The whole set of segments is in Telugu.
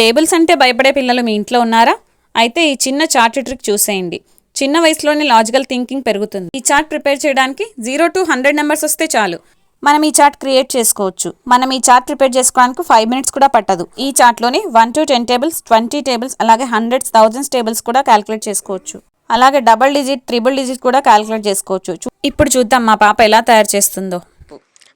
టేబుల్స్ అంటే భయపడే పిల్లలు మీ ఇంట్లో ఉన్నారా? అయితే ఈ చిన్న చార్ట్ ట్రిక్ చూసేయండి. చిన్న వయసులోనే లాజికల్ థింకింగ్ పెరుగుతుంది. ఈ చార్ట్ ప్రిపేర్ చేయడానికి జీరో టు హండ్రెడ్ నెంబర్స్ వస్తే చాలు. మనం ఈ చార్ట్ క్రియేట్ చేసుకోవచ్చు. మనం ఈ చార్ట్ ప్రిపేర్ చేసుకోవడానికి ఫైవ్ మినిట్స్ కూడా పట్టదు. ఈ చార్ట్లోని one to ten tables twenty tables అలాగే హండ్రెడ్స్ థౌజండ్స్ టేబుల్స్ కూడా క్యాలిక్యులేట్ చేసుకోవచ్చు. అలాగే డబల్ డిజిట్ ట్రిబుల్ డిజిట్ కూడా క్యాలిక్యులేట్ చేసుకోవచ్చు. ఇప్పుడు చూద్దాం మా పాప ఎలా తయారు చేస్తుందో.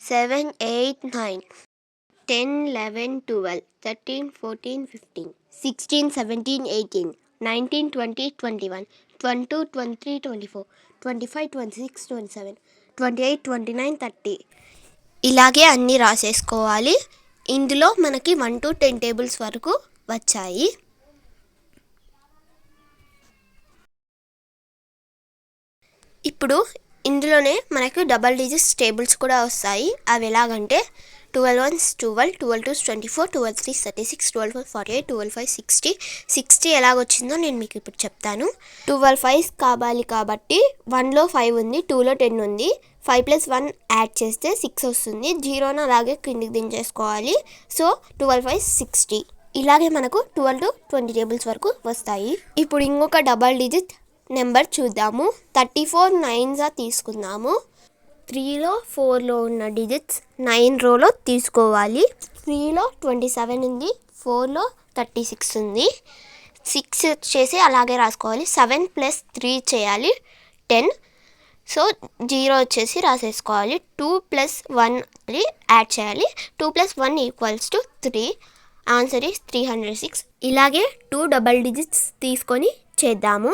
seven eight nine ten eleven twelve thirteen fourteen fifteen sixteen seventeen eighteen nineteen twenty twenty one twenty two twenty three twenty four twenty five twenty six twenty seven twenty eight twenty nine thirty. ఇలాగే అన్నీ రాసేసుకోవాలి. ఇందులో మనకి వన్ టు టెన్ టేబుల్స్ వరకు వచ్చాయి. ఇప్పుడు ఇందులోనే మనకు డబల్ డిజిట్స్ టేబుల్స్ కూడా వస్తాయి. అవి ఎలాగంటే twelve ones twelve twelve twos twenty four twelve three thirty six twelve four forty eight twelve five sixty sixty ఎలాగొచ్చిందో నేను మీకు ఇప్పుడు చెప్తాను. ట్వెల్వ్ ఫైవ్ కావాలి కాబట్టి వన్లో ఫైవ్ ఉంది టూలో టెన్ ఉంది. ఫైవ్ ప్లస్ వన్ యాడ్ చేస్తే సిక్స్ వస్తుంది. జీరోను అలాగే కిందికి దించేసుకోవాలి. సో ట్వెల్వ్ ఫైవ్ సిక్స్టీ ఇలాగే మనకు ట్వెల్వ్ టు ట్వంటీ టేబుల్స్ వరకు వస్తాయి. ఇప్పుడు ఇంకొక డబల్ డిజిట్ నెంబర్ చూద్దాము. థర్టీ ఫోర్ నైన్సా తీసుకుందాము. త్రీలో ఫోర్లో ఉన్న డిజిట్స్ నైన్ రోలో తీసుకోవాలి. త్రీలో ట్వంటీ సెవెన్ ఉంది ఫోర్లో థర్టీ సిక్స్ ఉంది. సిక్స్ చేసి అలాగే రాసుకోవాలి. సెవెన్ ప్లస్ త్రీ చేయాలి టెన్. సో జీరో వచ్చేసి రాసేసుకోవాలి. టూ ప్లస్ వన్ యాడ్ చేయాలి. Two plus one equals to three. Answer is three hundred six. ఇలాగే టూ డబల్ డిజిట్స్ తీసుకొని చేద్దాము.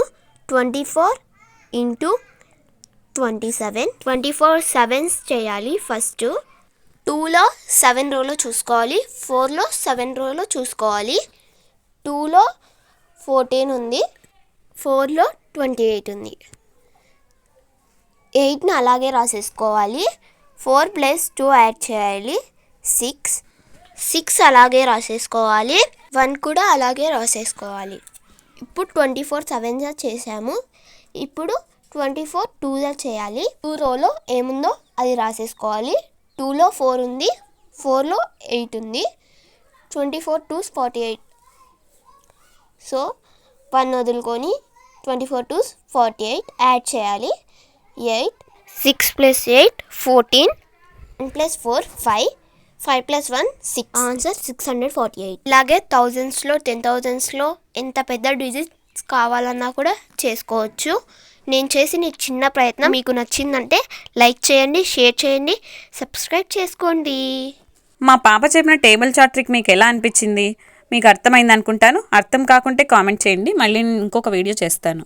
Twenty four into twenty seven. Twenty four sevens చేయాలి ఫస్ట్. టూలో సెవెన్ రోలో చూసుకోవాలి. ఫోర్లో సెవెన్ రోలో చూసుకోవాలి. టూలో ఫోర్టీన్ ఉంది. ఫోర్లో ట్వంటీ ఎయిట్ ఉంది. ఎయిట్ని అలాగే రాసేసుకోవాలి. ఫోర్ ప్లస్ టూ యాడ్ చేయాలి. సిక్స్. సిక్స్ అలాగే రాసేసుకోవాలి. వన్ కూడా అలాగే రాసేసుకోవాలి. ఇప్పుడు ట్వంటీ ఫోర్ సెవెన్గా చేసాము ఇప్పుడు ట్వంటీ ఫోర్ టూగా చేయాలి. టూ రోలో ఏముందో అది రాసేసుకోవాలి. టూలో ఫోర్ ఉంది. ఫోర్లో ఎయిట్ ఉంది. Twenty four twos forty eight. So one వదులుకొని twenty four twos forty eight add చేయాలి. Eight six plus eight fourteen. One plus four five. Five plus one six. Answer six hundred forty eight. ఇలాగే థౌజండ్స్లో టెన్ థౌజండ్స్లో ఎంత పెద్ద డిజిట్స్ కావాలన్నా కూడా చేసుకోవచ్చు. నేను చేసిన ఈ చిన్న ప్రయత్నం మీకు నచ్చిందంటే లైక్ చేయండి షేర్ చేయండి సబ్స్క్రైబ్ చేసుకోండి. మా పాప చెప్పిన టేబుల్ చార్ట్ ట్రిక్ మీకు ఎలా అనిపించింది? మీకు అర్థమైంది అనుకుంటాను. అర్థం కాకుంటే కామెంట్ చేయండి. మళ్ళీ నేను ఇంకొక వీడియో చేస్తాను.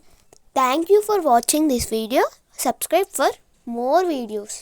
Thank you for watching this video subscribe for more videos